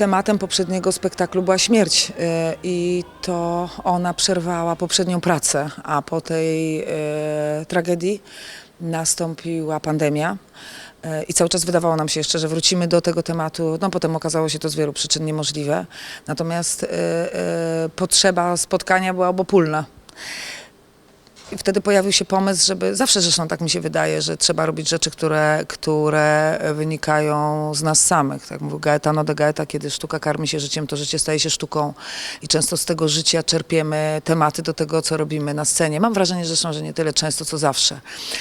tematem poprzedniego spektaklu była śmierć e, i to ona przerwała poprzednią pracę, a po tej e, tragedii nastąpiła pandemia. E, I cały czas wydawało nam się jeszcze, że wrócimy do tego tematu. No potem okazało się to z wielu przyczyn niemożliwe. Natomiast potrzeba spotkania była obopólna. I wtedy pojawił się pomysł, żeby, zawsze zresztą tak mi się wydaje, że trzeba robić rzeczy, które, które wynikają z nas samych. Tak mówił Gaetano de Gaeta, kiedy sztuka karmi się życiem, to życie staje się sztuką i często z tego życia czerpiemy tematy do tego, co robimy na scenie. Mam wrażenie zresztą, że nie tyle często, co zawsze.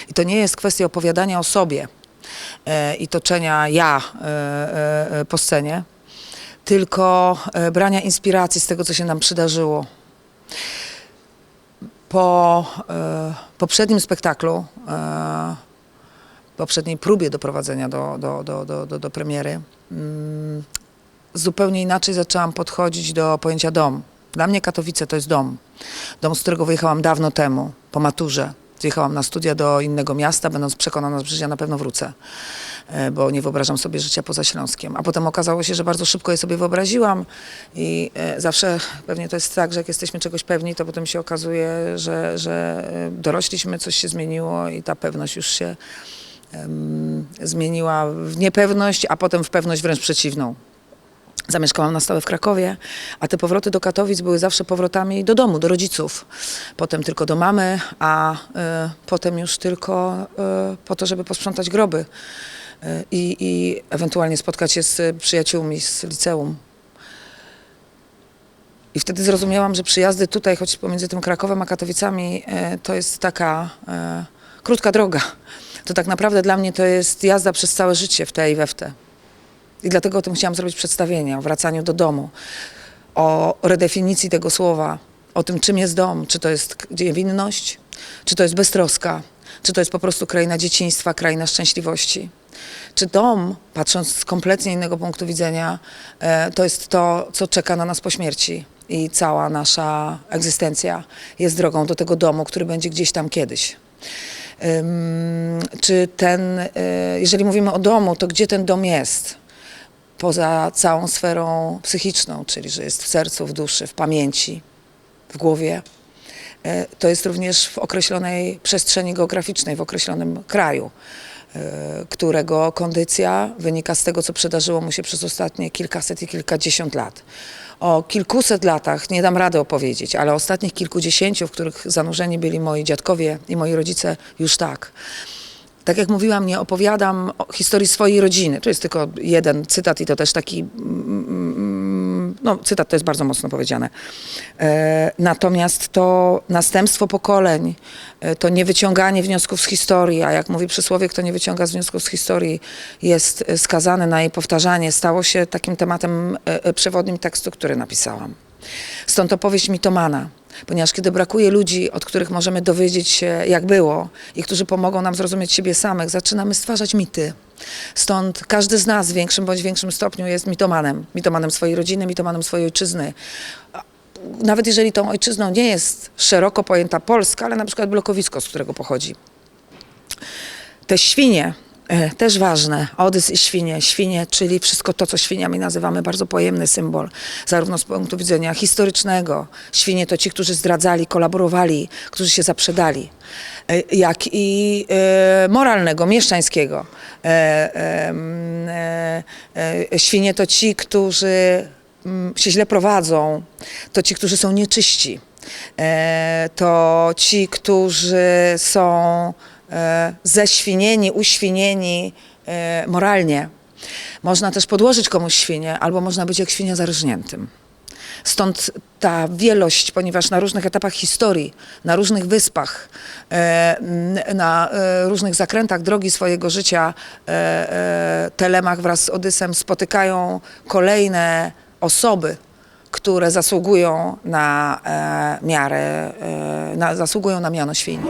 I to nie jest kwestia opowiadania o sobie e, i toczenia ja e, e, po scenie, tylko brania inspiracji z tego, co się nam przydarzyło po e, poprzednim spektaklu, e, poprzedniej próbie doprowadzenia do, do, do, do, do, premiery, mm, zupełnie inaczej zaczęłam podchodzić do pojęcia dom. Dla mnie Katowice to jest dom. Dom, z którego wyjechałam dawno temu, po maturze. Zjechałam na studia do innego miasta, będąc przekonana, że ja na pewno wrócę, bo nie wyobrażam sobie życia poza Śląskiem. A potem okazało się, że bardzo szybko je sobie wyobraziłam i e, zawsze pewnie to jest tak, że jak jesteśmy czegoś pewni, to potem się okazuje, że, że e, dorośliśmy, coś się zmieniło i ta pewność już się em, zmieniła w niepewność, a potem w pewność wręcz przeciwną. Zamieszkałam na stałe w Krakowie, a te powroty do Katowic były zawsze powrotami do domu, do rodziców. Potem tylko do mamy, a y, potem już tylko y, po to, żeby posprzątać groby i, i ewentualnie spotkać się z przyjaciółmi z liceum. I wtedy zrozumiałam, że przyjazdy tutaj, choć pomiędzy tym Krakowem a Katowicami, y, to jest taka krótka droga. To tak naprawdę dla mnie to jest jazda przez całe życie w te i we w te. I dlatego o tym chciałam zrobić przedstawienie, o wracaniu do domu, o redefinicji tego słowa, o tym, czym jest dom, czy to jest niewinność, czy to jest beztroska, czy to jest po prostu kraina dzieciństwa, kraina szczęśliwości. Czy dom, patrząc z kompletnie innego punktu widzenia, e, to jest to, co czeka na nas po śmierci i cała nasza egzystencja jest drogą do tego domu, który będzie gdzieś tam kiedyś. Czy ten, e, jeżeli mówimy o domu, to gdzie ten dom jest? Poza całą sferą psychiczną, czyli że jest w sercu, w duszy, w pamięci, w głowie. E, To jest również w określonej przestrzeni geograficznej, w określonym kraju, którego kondycja wynika z tego, co przydarzyło mu się przez ostatnie kilkaset i kilkadziesiąt lat. O kilkuset latach nie dam rady opowiedzieć, ale ostatnich kilkudziesięciu, w których zanurzeni byli moi dziadkowie i moi rodzice, już tak. Tak jak mówiłam, nie opowiadam historii swojej rodziny. To jest tylko jeden cytat i to też taki, mm, no cytat to jest bardzo mocno powiedziane. E, Natomiast to następstwo pokoleń, e, to niewyciąganie wniosków z historii, a jak mówi przysłowie, kto nie wyciąga z wniosków z historii jest e, skazany na jej powtarzanie, stało się takim tematem przewodnim tekstu, który napisałam. Stąd opowieść mitomana, ponieważ kiedy brakuje ludzi, od których możemy dowiedzieć się, jak było i którzy pomogą nam zrozumieć siebie samych, zaczynamy stwarzać mity. Stąd każdy z nas w większym bądź większym stopniu jest mitomanem. Mitomanem swojej rodziny, mitomanem swojej ojczyzny. Nawet jeżeli tą ojczyzną nie jest szeroko pojęta Polska, ale na przykład blokowisko, z którego pochodzi. Te świnie, też ważne, Odys i świnie. Świnie, czyli wszystko to, co świniami nazywamy, bardzo pojemny symbol, zarówno z punktu widzenia historycznego. Świnie to ci, którzy zdradzali, kolaborowali, którzy się zaprzedali, e, jak i e, moralnego, mieszczańskiego. E, e, e, świnie to ci, którzy mm, się źle prowadzą, to ci, którzy są nieczyści. E, to ci, którzy są e, ześwinieni, uświnieni e, moralnie. Można też podłożyć komuś świnię, albo można być jak świnia zarżniętym. Stąd ta wielość, ponieważ na różnych etapach historii, na różnych wyspach, e, na różnych zakrętach drogi swojego życia Telemach wraz z Odysem spotykają kolejne osoby, które zasługują na miarę, na, zasługują na miano świń.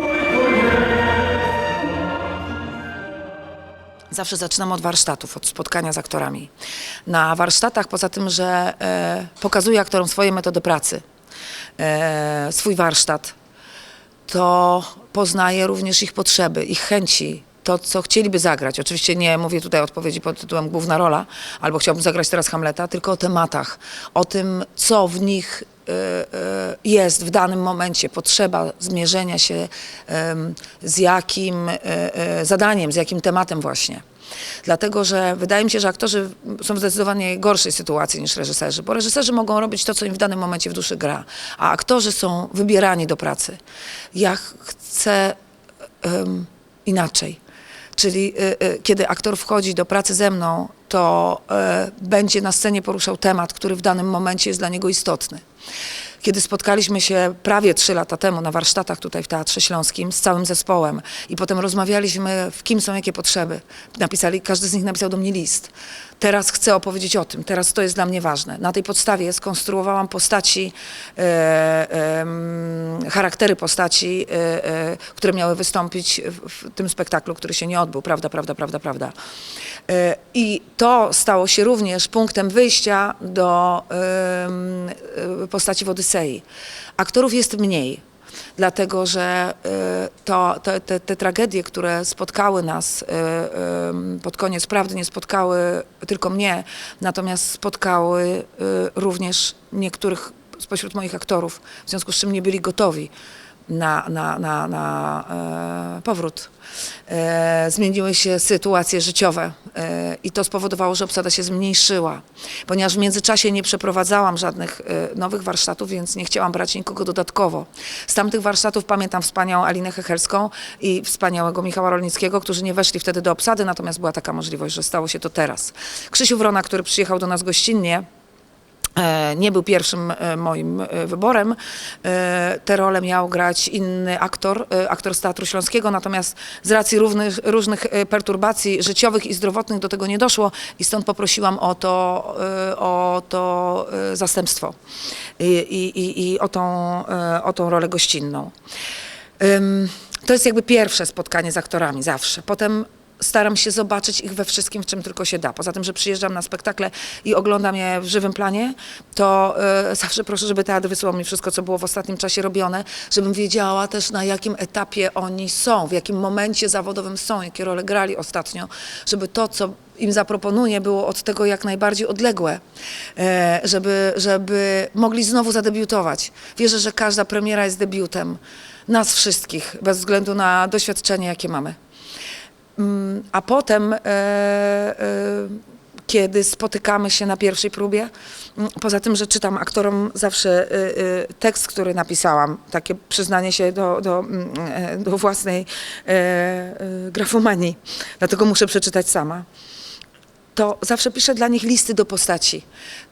Zawsze zaczynam od warsztatów, od spotkania z aktorami. Na warsztatach, poza tym, że e, pokazuję aktorom swoje metody pracy, e, swój warsztat, to poznaję również ich potrzeby, ich chęci, to, co chcieliby zagrać. Oczywiście nie mówię tutaj odpowiedzi pod tytułem główna rola, albo chciałbym zagrać teraz Hamleta, tylko o tematach, o tym, co w nich y, y, jest w danym momencie, potrzeba zmierzenia się z jakim y, zadaniem, z jakim tematem właśnie. Dlatego, że wydaje mi się, że aktorzy są w zdecydowanie gorszej sytuacji niż reżyserzy, bo reżyserzy mogą robić to, co im w danym momencie w duszy gra, a aktorzy są wybierani do pracy. Ja ch- chcę em, inaczej. Czyli y, y, kiedy aktor wchodzi do pracy ze mną, to e, będzie na scenie poruszał temat, który w danym momencie jest dla niego istotny. Kiedy spotkaliśmy się prawie trzy lata temu na warsztatach tutaj w Teatrze Śląskim z całym zespołem i potem rozmawialiśmy, w kim są jakie potrzeby. Napisali, każdy z nich napisał do mnie list. Teraz chcę opowiedzieć o tym, teraz to jest dla mnie ważne. Na tej podstawie skonstruowałam postaci, e, em, charaktery postaci, e, e, które miały wystąpić w, w tym spektaklu, który się nie odbył. Prawda, prawda, prawda, prawda. I to stało się również punktem wyjścia do e, postaci w Odysei. Aktorów jest mniej, dlatego że e, to, te, te, tragedie, które spotkały nas em, pod koniec prawdy, nie spotkały tylko mnie, natomiast spotkały również niektórych spośród moich aktorów, w związku z czym nie byli gotowi na, na, na, na e, powrót. E, zmieniły się sytuacje życiowe e, i to spowodowało, że obsada się zmniejszyła. Ponieważ w międzyczasie nie przeprowadzałam żadnych e, nowych warsztatów, więc nie chciałam brać nikogo dodatkowo. Z tamtych warsztatów pamiętam wspaniałą Alinę Hechelską i wspaniałego Michała Rolnickiego, którzy nie weszli wtedy do obsady, natomiast była taka możliwość, że stało się to teraz. Krzysiu Wrona, który przyjechał do nas gościnnie, nie był pierwszym e, moim e, wyborem. E, Tę rolę miał grać inny aktor, e, aktor z Teatru Śląskiego, natomiast z racji różnych, różnych e, perturbacji życiowych i zdrowotnych do tego nie doszło i stąd poprosiłam o to, e, o to e, zastępstwo i, i, i, o, tą, e, o tą rolę gościnną. To jest jakby pierwsze spotkanie z aktorami zawsze. Potem staram się zobaczyć ich we wszystkim, w czym tylko się da. Poza tym, że przyjeżdżam na spektakle i oglądam je w żywym planie, to e, zawsze proszę, żeby teatr wysłał mi wszystko, co było w ostatnim czasie robione, żebym wiedziała też na jakim etapie oni są, w jakim momencie zawodowym są, jakie role grali ostatnio, żeby to, co im zaproponuję, było od tego jak najbardziej odległe, e, żeby, żeby mogli znowu zadebiutować. Wierzę, że każda premiera jest debiutem nas wszystkich, bez względu na doświadczenie, jakie mamy. Mm, A potem, e, e, kiedy spotykamy się na pierwszej próbie, mm, poza tym, że czytam aktorom zawsze e, tekst, który napisałam, takie przyznanie się do, do, mm, do własnej grafomanii, dlatego muszę przeczytać sama to zawsze piszę dla nich listy do postaci.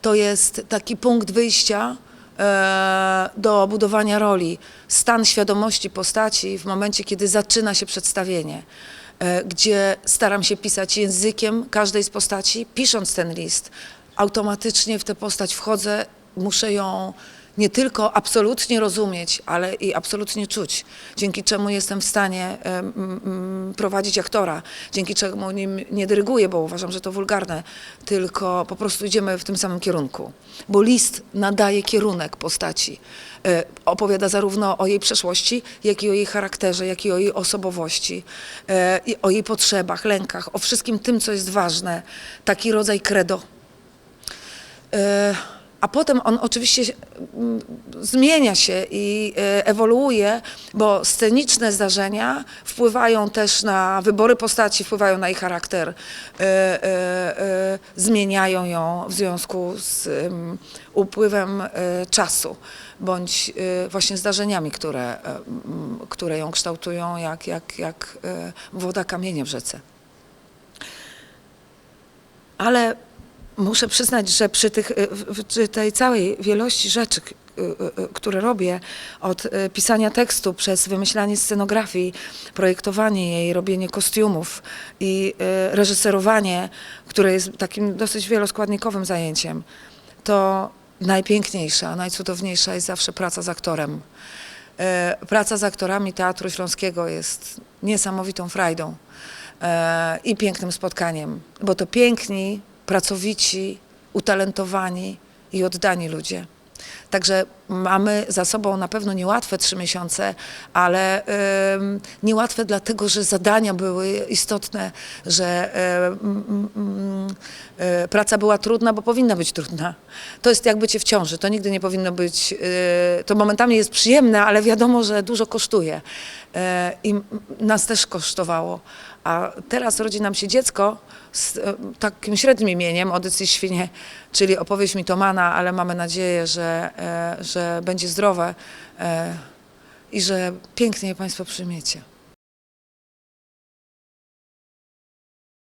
To jest taki punkt wyjścia e, do budowania roli, stan świadomości postaci w momencie, kiedy zaczyna się przedstawienie, gdzie staram się pisać językiem każdej z postaci. Pisząc ten list, automatycznie w tę postać wchodzę, muszę ją nie tylko absolutnie rozumieć, ale i absolutnie czuć, dzięki czemu jestem w stanie mm, prowadzić aktora, dzięki czemu nim nie dyryguję, bo uważam, że to wulgarne, tylko po prostu idziemy w tym samym kierunku. Bo list nadaje kierunek postaci. E, Opowiada zarówno o jej przeszłości, jak i o jej charakterze, jak i o jej osobowości, e, o jej potrzebach, lękach, o wszystkim tym, co jest ważne. Taki rodzaj credo. E, A potem on oczywiście zmienia się i e, ewoluuje, bo sceniczne zdarzenia wpływają też na wybory postaci, wpływają na jej charakter, e, e, zmieniają ją w związku z em, upływem czasu, bądź właśnie zdarzeniami, które, które ją kształtują jak, jak, jak woda kamienie w rzece. Ale muszę przyznać, że przy, tych, w- przy tej całej wielości rzeczy, y, y, które robię, od pisania tekstu przez wymyślanie scenografii, projektowanie jej, robienie kostiumów i reżyserowanie, które jest takim dosyć wieloskładnikowym zajęciem, to najpiękniejsza, najcudowniejsza jest zawsze praca z aktorem. E, Praca z aktorami Teatru Śląskiego jest niesamowitą frajdą e, i pięknym spotkaniem, bo to piękni, pracowici, utalentowani i oddani ludzie. Także mamy za sobą na pewno niełatwe trzy miesiące, ale em, niełatwe dlatego, że zadania były istotne, że mm, mm, e, praca była trudna, bo powinna być trudna. To jest jak bycie w ciąży. To nigdy nie powinno być. e, To momentami jest przyjemne, ale wiadomo, że dużo kosztuje. E, I nas też kosztowało. A teraz rodzi nam się dziecko z e, takim średnim imieniem, Odycej Świnie, czyli opowieść mitomana, ale mamy nadzieję, że, e, że będzie zdrowe e, i że pięknie je Państwo przyjmiecie.